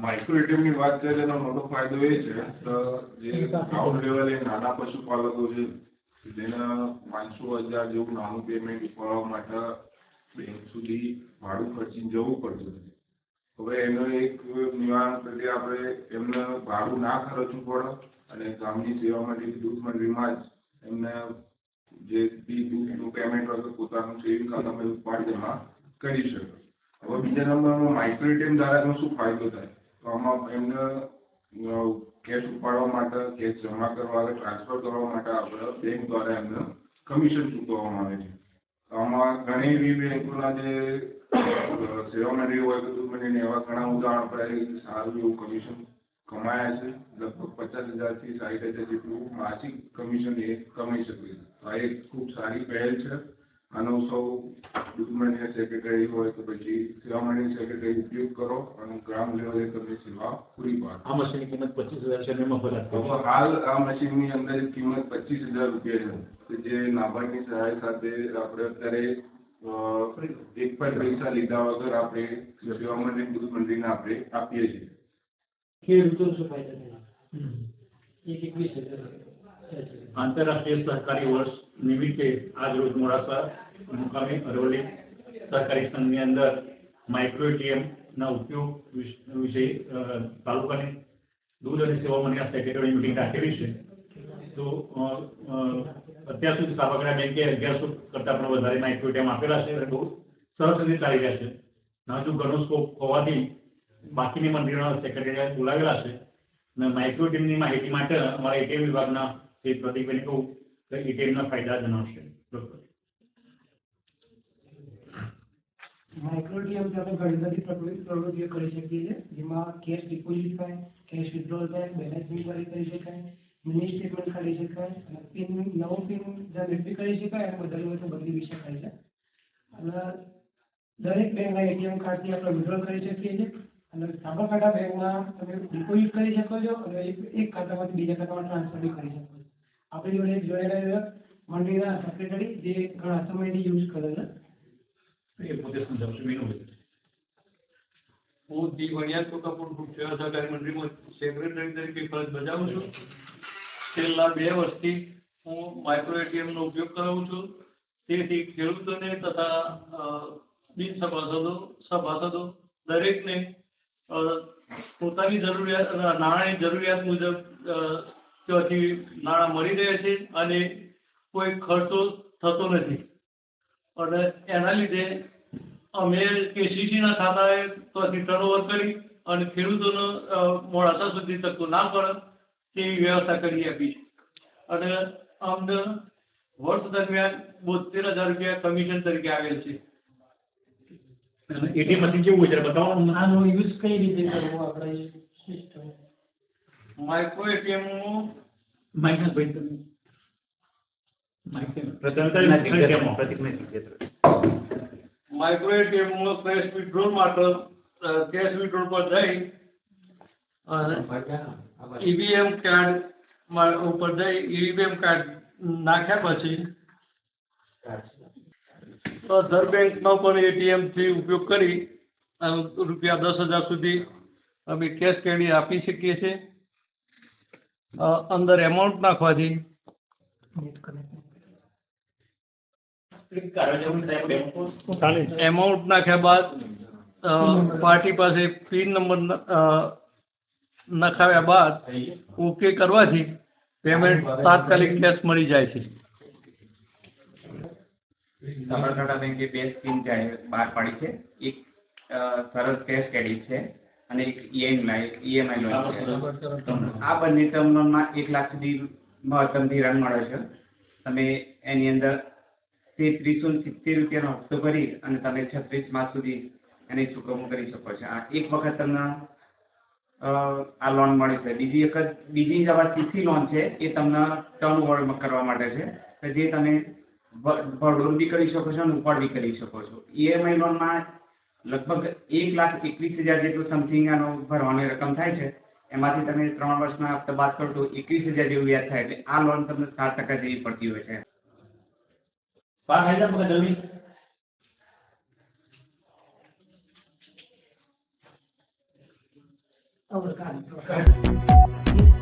Micro એટીએમની વાત કરીએ તો મોટો ફાયદો એ છે તો જે ગ્રાઉન્ડ લેવલે નાના પશુપાલકો છે, જેના પાંચસો હજાર જેવું નાનું પેમેન્ટ ઉપાડવા માટે બેંક સુધી ભાડું ખર્ચીને જવું પડતું હવે એનો એક નિવારણ તરીકે આપણે એમને ભાડું ના ખર્ચવું પડે અને ગામની સેવા માટે દૂધ મંડળીમાં જ એમને જે બી દૂધનું પેમેન્ટ હોય તો પોતાનું સેવિંગ ખાતામાં ઉપાડી જમા કરી શકે હવે બીજા નંબરમાં માઇક્રો એટીએમ ધારકનો શું ફાયદો થાય? તો આમાં એમને કેશ ઉપાડવા માટે કેશ જમા કરવા કે ટ્રાન્સફર કરવા માટે આપણે બેંક દ્વારા એમને કમિશન ચૂકવવામાં આવે છે. આમાં ઘણી એવી બેંકોના જે સેવા મંડળી હોય, બધું મને એવા ઘણા ઉદાહરણ આપણે સારું એવું કમિશન કમાયા છે. લગભગ પચાસ હજારથી સાઠ હજાર જેટલું માસિક કમિશન એ કમાઈ શકે છે. આ એક ખૂબ સારી પહેલ છે. આનો સૌ મંડળીના સેક્રેટરી હોય તો પછી સેવા મંડળીના સેક્રેટરી ઉપયોગ કરો અને ગ્રામ લેવલે તમે સેવા પૂરી પાડો. આ મશીનની કિંમત પચીસ હજાર છે એમાં હાલ આ મશીનની અંદર કિંમત પચીસ હજાર રૂપિયા છે. કે જે નાબાર્ડની સહાય સાથે આપણે અત્યારે એક પણ પૈસા લીધા વગર આપણે સેવા મંડળી દૂધ મંડળીને આપણે આપીએ છીએ. ખેડૂતો શું ફાયદા એક એકવીસ હજાર. આંતરરાષ્ટ્રીય સહકારી વર્ષ નિમિત્તે આજ રોજ મોડાસા મુકામે અરવલ્લી સહકારી સંઘની અંદર માઇક્રો એટીએમ ના ઉપયોગ વિશે તાલુકાની દૂધ અને સેવા મંડળના સેક્રેટરી મિટિંગ રાખેલી છે. તો અત્યાર સુધી સાબરકાંઠા બેંકે અગિયારસો કરતા પણ વધારે માઇક્રો એટીએમ આપેલા છે અને બહુ સરસ રીતે ચાલી રહ્યા છે. હજુ ઘણો સ્કોપ હોવાથી બાકીની મંડળીઓના સેક્રેટરી બોલાવેલા છે. અને માઇક્રો એટીએમની માહિતી માટે અમારા એટીએમ વિભાગના શ્રી પ્રદીપભાઈને કહું તો એટીએમના ફાયદા જણાવશે ડૉક્ટર માઇક્રોટીએમથી આપણે ઘણી બધી પ્રવૃત્તિ- પ્રવૃત્તિઓ કરી શકીએ છીએ જેમાં કેશ ડિપોઝિટ થાય કેશ વિથડ્રોલ થાય બેલેન્સ ઇન્ક્વાયરી કરી શકાય મિની સ્ટેટમેન્ટ કાઢી શકાય અને પિન નવો પિન જનરેટ બી કરી શકાય અને બદલવું હોય તો બદલી બી શકાય છે અને દરેક બેંકના એટીએમ કાર્ડથી આપણે વિથડ્રોલ કરી શકીએ છીએ અને સાબરકાંઠા બેંકમાં તમે ડિપોઝિટ કરી શકો છો અને એક એક ખાતામાંથી બીજા ખાતામાં ટ્રાન્સફર બી કરી શકો છો આપણી જોડે એક રહ્યો મંડળીના સેક્રેટરી જે ઘણા સમયથી યુઝ કરે છે. એ પોતે સમજાવશે મેનુ હું જી વણિયાર કપૂર ગ્રુપ સેવા સહકારી મંડળીમાં સેક્રેટરી તરીકે ફરજ બજાવું છું. છેલ્લા બે વર્ષથી હું માઇક્રો એટીએમ નો ઉપયોગ કરાવું છું. તેથી ખેડૂતોને તથા બિન સભાસદો સભાસદો દરેકને પોતાની જરૂરિયાત નાણાંની જરૂરિયાત મુજબ ત્યાંથી નાણાં મળી રહે છે અને કોઈ ખર્ચો થતો નથી. અને એના લીધે અમે કેસીસીના ખાતાએ ત્યાંથી ટર્નઓવર કરી અને ખેડૂતોનો મોડાસા સુધી ધક્કો ના પડે તેવી વ્યવસ્થા કરી આપી છે. અને અમને વર્ષ દરમિયાન બોતેર હજાર રૂપિયા કમિશન તરીકે આવેલ છે. અને એટીએમ મશીન કેવું હોય જરા બતાવો. આનો યુઝ કઈ રીતે કરવો આપણે? માઇક્રો એટીએમનું માઇનસ ભાઈ તમે. માઇક્રો એટીએમ નો કેશ વિડ્રોલ માટે કેશ વિડ્રોલ પર જઈ ઈવીએમ કાર્ડમાં ઉપર જઈ ઈવીએમ કાર્ડ નાખ્યા પછી તો દર બેંકનો પણ એટીએમથી ઉપયોગ કરી રૂપિયા દસ હજાર સુધી અમે કેશ કેડી આપી શકીએ છીએ. અંદર એમાઉન્ટ નાખવાથી. એમાઉન્ટ નાખ્યા બાદ પાર્ટી પાસે પિન નંબર નખાવ્યા બાદ ઓકે કરવાથી પેમેન્ટ તાત્કાલિક કેશ મળી જાય છે. સાબરકાંઠા બેંકે બે સ્કીમ જાહેર બહાર પાડી છે. એક સરસ સરળ કેશ ક્રેડિટ છે. અને એક ઈએમઆઈ ઈએમઆઈ લોન આ બંને ટર્મ લોનમાં એક લાખ સુધી મહત્તમ ધિરાણ મળે છે. તમે એની અંદર તેત્રીસો સિત્તેર રૂપિયાનો હપ્તો ભરી અને તમે છત્રીસ માસ સુધી એની ચૂકવણું કરી શકો છો. આ એક વખત તમને અ, આ લોન મળે છે. બીજી એક બીજી જે સીસી લોન છે એ તમને ટર્ન ઓવરમાં કરવા માટે છે. કે જે તમે ભરડોળ બી કરી શકો છો અને ઉપાડ બી કરી શકો છો. ઈએમઆઈ લોનમાં લગભગ એક લાખ એકવીસ હજાર જેટલું સમથિંગ આનો ભરવાની રકમ થાય છે. એમાંથી તમે ત્રણ વર્ષના હપ્તા બાદ કરો તો એકવીસ હજાર જેવું વ્યાજ થાય એટલે આ લોન તમને સાત ટકા જેવી પડતી હોય છે. જલ્દી. અવર કાર્ડ